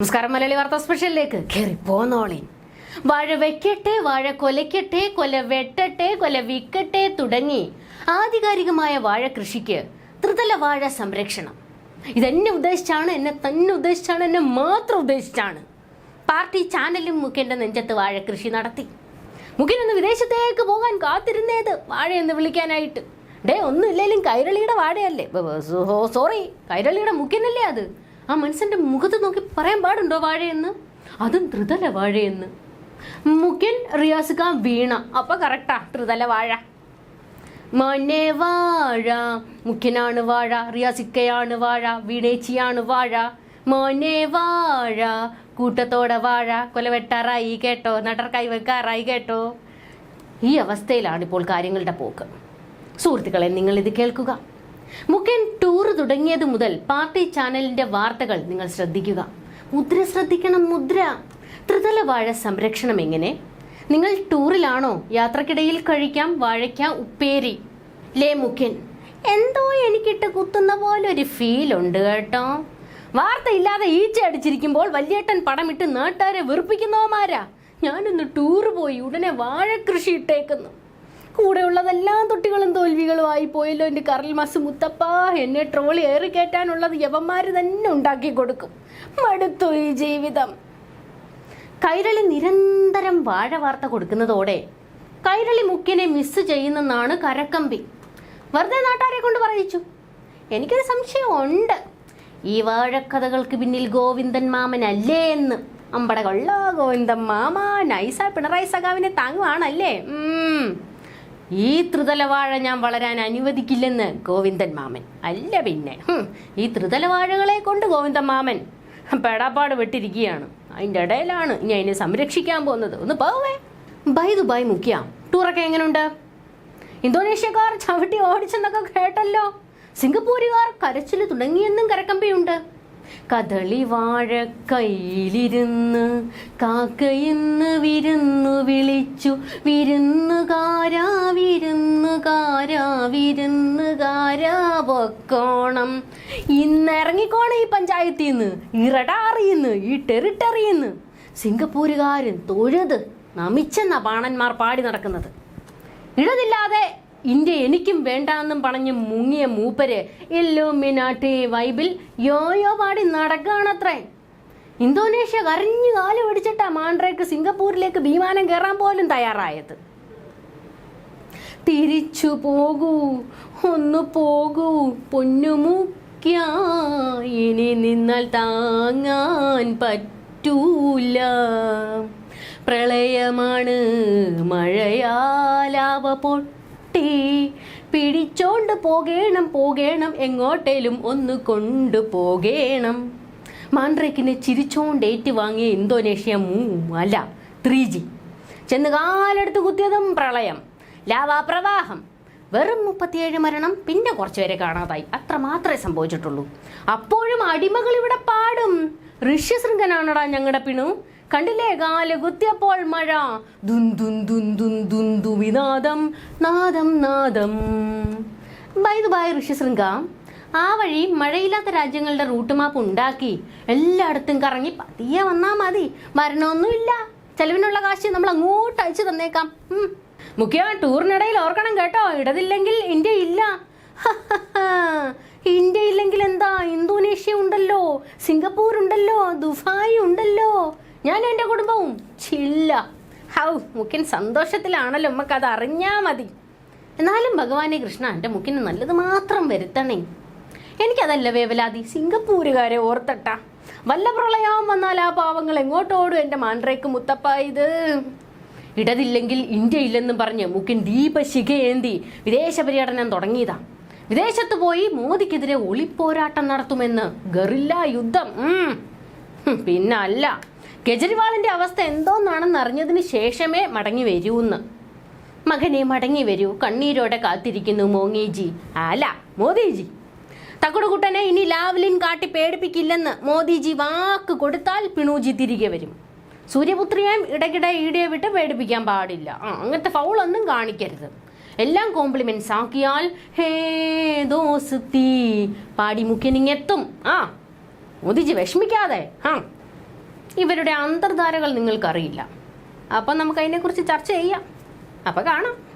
നമസ്കാരം മലയാളി വാർത്താ സ്പെഷ്യലിലേക്ക്. കയറി പോന്നോളി വാഴ വെക്കട്ടെ വാഴ കൊലയ്ക്കട്ടെ കൊല വെട്ടട്ടെ കൊല വിക്കട്ടെ തുടങ്ങി ആധികാരികമായ വാഴ കൃഷിക്ക് ത്രിതല വാഴ സംരക്ഷണം. ഇതെന്നെ ഉദ്ദേശിച്ചാണ് എന്നെ തന്നെ ഉദ്ദേശിച്ചാണ് എന്നെ മാത്രം ഉദ്ദേശിച്ചാണ് പാർട്ടി ചാനലും മുഖ്യന്റെ നെഞ്ചത്ത് വാഴ കൃഷി നടത്തി. മുഖ്യൻ ഒന്ന് വിദേശത്തേക്ക് പോകാൻ കാത്തിരുന്നേത് വാഴ എന്ന് വിളിക്കാനായിട്ട്. ഡേ ഒന്നുമില്ലേലും കൈരളിയുടെ വാഴയല്ലേ? സോറി കൈരളിയുടെ മുഖ്യനല്ലേ അത്? ആ മനുഷ്യന്റെ മുഖത്ത് നോക്കി പറയാൻ പാടുണ്ടോ വാഴയെന്ന്? അതും ത്രിതല വാഴയെന്ന്. മുഖ്യൻ റിയാസുക വീണ. അപ്പൊ കറക്റ്റാ ത്രിതല വാഴ. മോനെ വാഴ മുഖ്യനാണ് വാഴ റിയാസിക്കയാണ് വാഴ വീണേച്ചിയാണ് വാഴ. മോനെ വാഴ കൂട്ടത്തോടെ വാഴ. കൊലവെട്ടാറായി കേട്ടോ നടർ കൈവെക്കാറായി കേട്ടോ. ഈ അവസ്ഥയിലാണ് ഇപ്പോൾ കാര്യങ്ങളുടെ പോക്ക്. സുഹൃത്തുക്കളെ നിങ്ങൾ ഇത് കേൾക്കുക. മുഖ്യൻ ടൂർ തുടങ്ങിയത് മുതൽ പാർട്ടി ചാനലിന്റെ വാർത്തകൾ നിങ്ങൾ ശ്രദ്ധിക്കുക. മുദ്ര ശ്രദ്ധിക്കണം മുദ്ര. ത്രിതല വാഴ സംരക്ഷണം എങ്ങനെ? നിങ്ങൾ ടൂറിലാണോ യാത്രക്കിടയിൽ കഴിക്കാം വാഴയ്ക്ക ഉപ്പേരി. ലേ മുഖ്യൻ എന്തോ എനിക്കിട്ട് കുത്തുന്ന പോലെ ഒരു ഫീൽ ഉണ്ട് കേട്ടോ. വാർത്തയില്ലാതെ ഈച്ച അടിച്ചിരിക്കുമ്പോൾ വല്യേട്ടൻ പടമിട്ട് നാട്ടുകാരെ വെറുപ്പിക്കുന്നവന്മാരാ ഞാനൊന്ന് ടൂർ പോയി ഉടനെ വാഴ കൃഷി ഇട്ടേക്കുന്നു. കൂടെയുള്ളതെല്ലാം തൊട്ടികളും തോൽവികളും ആയി പോയല്ലോ എന്റെ കറൽ മാസ് മുത്തപ്പ. എന്നെ ട്രോളി ഏറി കയറ്റാനുള്ളത് യവന്മാർ തന്നെ ഉണ്ടാക്കി കൊടുക്കും. മടുത്തു ഈ ജീവിതം. കൈരളി നിരന്തരം വാഴ വാർത്ത കൊടുക്കുന്നതോടെ കൈരളി മുക്കിനെ മിസ് ചെയ്യുന്നെന്നാണ് കരക്കമ്പി. വെറുതെ നാട്ടാരെ കൊണ്ട് പറയിച്ചു. എനിക്കൊരു സംശയമുണ്ട്. ഈ വാഴക്കഥകൾക്ക് പിന്നിൽ ഗോവിന്ദൻ മാമൻ അല്ലേ എന്ന്. അമ്പട ഗോവിന്ദൻ മാമ. നൈസ പിണറായി സഖാവിനെ താങ്ങുവാണല്ലേ. ഈ ത്രിതലവാഴ ഞാൻ വളരാൻ അനുവദിക്കില്ലെന്ന് ഗോവിന്ദൻ മാമൻ. അല്ല പിന്നെ. ഈ ത്രിതലവാഴകളെ കൊണ്ട് ഗോവിന്ദൻ മാമൻ പെടാപ്പാട് വിട്ടിരിക്കുകയാണ് അതിന്റെ ഇടയിലാണ് ഇനി അതിനെ സംരക്ഷിക്കാൻ പോകുന്നത്. ഒന്ന് പോവേ. ബൈ ദുബായ് മുഖ്യ ടൂറൊക്കെ എങ്ങനെയുണ്ട് ഇന്തോനേഷ്യക്കാർ ചവിട്ടി ഓടിച്ചെന്നൊക്കെ കേട്ടല്ലോ. സിംഗപ്പൂരുകാർ കരച്ചിൽ തുടങ്ങിയെന്നും കരക്കമ്പയുണ്ട്. കദളി വാഴ കയ്യിലിരുന്ന് കാക്കയിന്ന് വിരുന്നു വിളിച്ചു. വിരുന്നുകാരാ വിരുന്നുകാരാ വിരുന്നുകാരാ പൊക്കോണം. ഇന്നിറങ്ങിക്കോണം ഈ പഞ്ചായത്തിൽ നിന്ന് ഇറടാറിയുന്ന് ഈ ടെറിട്ടറിയുന്ന് സിംഗപ്പൂരുകാരൻ തൊഴുത് നമിച്ചെന്ന പാണന്മാർ പാടി നടക്കുന്നത്. ഇടതില്ലാതെ ഇന്ത്യ എനിക്കും വേണ്ടാന്നും പറഞ്ഞ് മുങ്ങിയ മൂപ്പര് ഇല്ലുമിനാട്ടി വൈബിൽ യോയോ പാടി നടക്കുകയാണത്രേ ഇന്തോനേഷ്യ കരഞ്ഞു കാലം പിടിച്ചിട്ടാ മാണ്ട്രേക്ക് സിംഗപ്പൂരിലേക്ക് വിമാനം കയറാൻ പോലും തയ്യാറായത്. തിരിച്ചു പോകൂ ഒന്ന് പോകൂ പൊന്നുമുക്ക ഇനി നിന്നാൽ താങ്ങാൻ പറ്റൂല. പ്രളയമാണ് മഴയാലാവ പൊട്ടി പിടിച്ചോണ്ട് പോകേണം പോകേണം എങ്ങോട്ടേലും ഒന്ന് കൊണ്ടു പോകേണം. മാൻഡ്രേക്കിനെ ചിരിച്ചോണ്ട് ഏറ്റുവാങ്ങിയ ഇന്തോനേഷ്യ മൂ അല്ല ത്രീ ജി ചെന്ന് കാലെടുത്ത് കുത്തിയതും പ്രളയം. ലാവാപ്രവാഹം വെറും മുപ്പത്തിയേഴ് മരണം പിന്നെ കുറച്ചുപേരെ കാണാതായി. അത്ര മാത്രമേ സംഭവിച്ചിട്ടുള്ളൂ. അപ്പോഴും അടിമകൾ ഇവിടെ പാടും. ഋഷ്യശൃംഖനാണടാ ഞങ്ങളുടെ പിണു. കണ്ടില്ലേ കാൽ കുത്തിയപ്പോൾ മഴ. ദുൻ ദുൻ ദുൻ ദുൻ ദുൻ ദുവിനാദം നാദം നാദം ബൈ ദുബായ് ഋഷ്യശൃംഖ ആ വഴി മഴയില്ലാത്ത രാജ്യങ്ങളുടെ റൂട്ട് മാപ്പ് ഉണ്ടാക്കി. എല്ലായിടത്തും കറങ്ങി പതിയെ വന്നാ മതി. മരണമൊന്നുമില്ല ചെലവിനുള്ള കാശ് നമ്മൾ അങ്ങോട്ട് അയച്ചു തന്നേക്കാം. മുഖ്യ ടൂറിനിടയിൽ ഓർക്കണം കേട്ടോ. ഇടതില്ലെങ്കിൽ ഇന്ത്യ ഇല്ല. ഇന്ത്യ ഇല്ലെങ്കിൽ എന്താ ഇന്തോനേഷ്യ ഉണ്ടല്ലോ. സിംഗപ്പൂർ ഉണ്ടല്ലോ ദുബായ് ഉണ്ടല്ലോ. ഞാൻ എന്റെ കുടുംബവും ചില്ല. ഹൗ മുക്കിൻ സന്തോഷത്തിലാണല്ലോ നമുക്ക് അത് അറിഞ്ഞാ മതി. എന്നാലും ഭഗവാനെ കൃഷ്ണ എന്റെ മുക്കിന് നല്ലത് മാത്രം വരുത്തണേ. എനിക്കതല്ല വേവലാതി സിംഗപ്പൂരുകാരെ ഓർത്തട്ട. വല്ല പ്രളയവും വന്നാൽ ആ പാവങ്ങൾ എങ്ങോട്ടോടും എന്റെ മാൻഡ്രേക്ക് മുത്തപ്പ ഇത്? ഇടതില്ലെങ്കിൽ ഇന്ത്യ ഇല്ലെന്നും പറഞ്ഞ് മുക്കിൻ ദീപശിഖയേന്തി വിദേശ പര്യടനം തുടങ്ങിയതാ. വിദേശത്ത് പോയി മോദിക്കെതിരെ ഒളിപ്പോരാട്ടം നടത്തുമെന്ന് ഗറില്ല യുദ്ധം. പിന്നല്ല. കെജ്രിവാളിന്റെ അവസ്ഥ എന്തോന്നാണെന്ന് അറിഞ്ഞതിന് ശേഷമേ മടങ്ങി വരൂന്ന്. മകനെ മടങ്ങി വരൂ. കണ്ണീരോടെ കാത്തിരിക്കുന്നു മോങ്ങിജി. അല്ല മോദിജി. തക്കുടുകുട്ടനെ ഇനി ലാവ്ലിൻ കാട്ടി പേടിപ്പിക്കില്ലെന്ന് മോദിജി വാക്ക് കൊടുത്താൽ പിണൂജി തിരികെ വരും. സൂര്യപുത്രിയെയും ഇടയ്ക്കിടെ ഈടിയെ വിട്ട് പേടിപ്പിക്കാൻ പാടില്ല. അങ്ങനത്തെ ഫൗളൊന്നും കാണിക്കരുത്. എല്ലാം കോംപ്ലിമെന്റ്സ് ആക്കിയാൽ ഹേ ദോസ്തി പാടി മുഖ്യനിങ്ങെത്തും ആ മോദിജി വിഷമിക്കാതെ. ആ ഇവരുടെ അന്തർധാരകൾ നിങ്ങൾക്കറിയില്ല. അപ്പം നമുക്ക് അതിനെക്കുറിച്ച് ചർച്ച ചെയ്യാം. അപ്പം കാണാം.